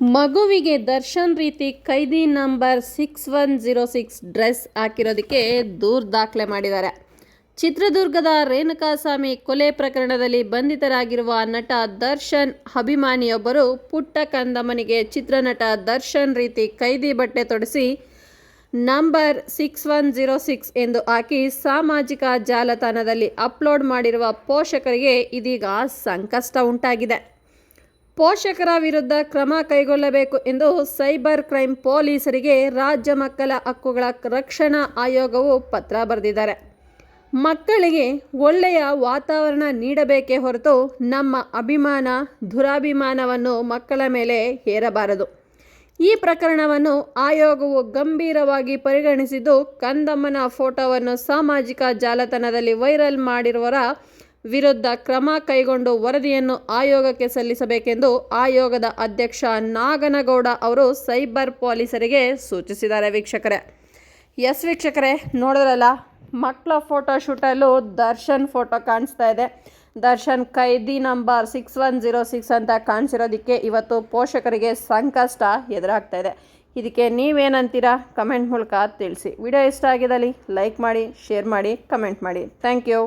ಮಗುವಿಗೆ ದರ್ಶನ್ ರೀತಿ ಕೈದಿ number six one zero six dress ಹಾಕಿರೋದಕ್ಕೆ ದೂರು ದಾಖಲೆ ಮಾಡಿದ್ದಾರೆ. ಚಿತ್ರದುರ್ಗದ ರೇಣುಕಾಸ್ವಾಮಿ ಕೊಲೆ ಪ್ರಕರಣದಲ್ಲಿ ಬಂಧಿತರಾಗಿರುವ ನಟ ದರ್ಶನ್ ಅಭಿಮಾನಿಯೊಬ್ಬರು ಪುಟ್ಟ ಕಂದಮ್ಮನಿಗೆ ಚಿತ್ರನಟ ದರ್ಶನ್ ರೀತಿ ಕೈದಿ ಬಟ್ಟೆ ತೊಡಿಸಿ number six one zero six ಎಂದು ಹಾಕಿ ಸಾಮಾಜಿಕ ಜಾಲತಾಣದಲ್ಲಿ ಅಪ್ಲೋಡ್ ಮಾಡಿರುವ ಪೋಷಕರಿಗೆ ಇದೀಗ ಸಂಕಷ್ಟ ಉಂಟಾಗಿದೆ. ಪೋಷಕರ ವಿರುದ್ಧ ಕ್ರಮ ಕೈಗೊಳ್ಳಬೇಕು ಎಂದು ಸೈಬರ್ ಕ್ರೈಂ ಪೊಲೀಸರಿಗೆ ರಾಜ್ಯ ಮಕ್ಕಳ ಹಕ್ಕುಗಳ ರಕ್ಷಣಾ ಆಯೋಗವು ಪತ್ರ ಬರೆದಿದ್ದಾರೆ. ಮಕ್ಕಳಿಗೆ ಒಳ್ಳೆಯ ವಾತಾವರಣ ನೀಡಬೇಕೇ ಹೊರತು ನಮ್ಮ ಅಭಿಮಾನ, ದುರಾಭಿಮಾನವನ್ನು ಮಕ್ಕಳ ಮೇಲೆ ಹೇರಬಾರದು. ಈ ಪ್ರಕರಣವನ್ನು ಆಯೋಗವು ಗಂಭೀರವಾಗಿ ಪರಿಗಣಿಸಿದ್ದು, ಕಂದಮ್ಮನ ಫೋಟೋವನ್ನು ಸಾಮಾಜಿಕ ಜಾಲತಾಣದಲ್ಲಿ ವೈರಲ್ ಮಾಡಿರುವವರ ವಿರುದ್ಧ ಕ್ರಮ ಕೈಗೊಂಡು ವರದಿಯನ್ನು ಆಯೋಗಕ್ಕೆ ಸಲ್ಲಿಸಬೇಕೆಂದು ಆಯೋಗದ ಅಧ್ಯಕ್ಷ ನಾಗನಗೌಡ ಅವರು ಸೈಬರ್ ಪೊಲೀಸರಿಗೆ ಸೂಚಿಸಿದ್ದಾರೆ ವೀಕ್ಷಕರೇ. ಎಸ್ ವೀಕ್ಷಕರೇ, ನೋಡಿದ್ರಲ್ಲ, ಮಕ್ಕಳ ಫೋಟೋ ಶೂಟಲ್ಲೂ ದರ್ಶನ್ ಫೋಟೋ ಕಾಣಿಸ್ತಾ ಇದೆ. Darshan ಕೈದಿ number six one zero six ಅಂತ ಕಾಣಿಸಿರೋದಕ್ಕೆ ಇವತ್ತು ಪೋಷಕರಿಗೆ ಸಂಕಷ್ಟ ಎದುರಾಗ್ತಾ ಇದೆ. ಇದಕ್ಕೆ ನೀವೇನಂತೀರಾ? ಕಮೆಂಟ್ ಮೂಲಕ ತಿಳಿಸಿ. ವಿಡಿಯೋ ಇಷ್ಟ ಆಗಿದ್ದಲ್ಲಿ ಲೈಕ್ ಮಾಡಿ, ಶೇರ್ ಮಾಡಿ, ಕಮೆಂಟ್ ಮಾಡಿ. Thank you.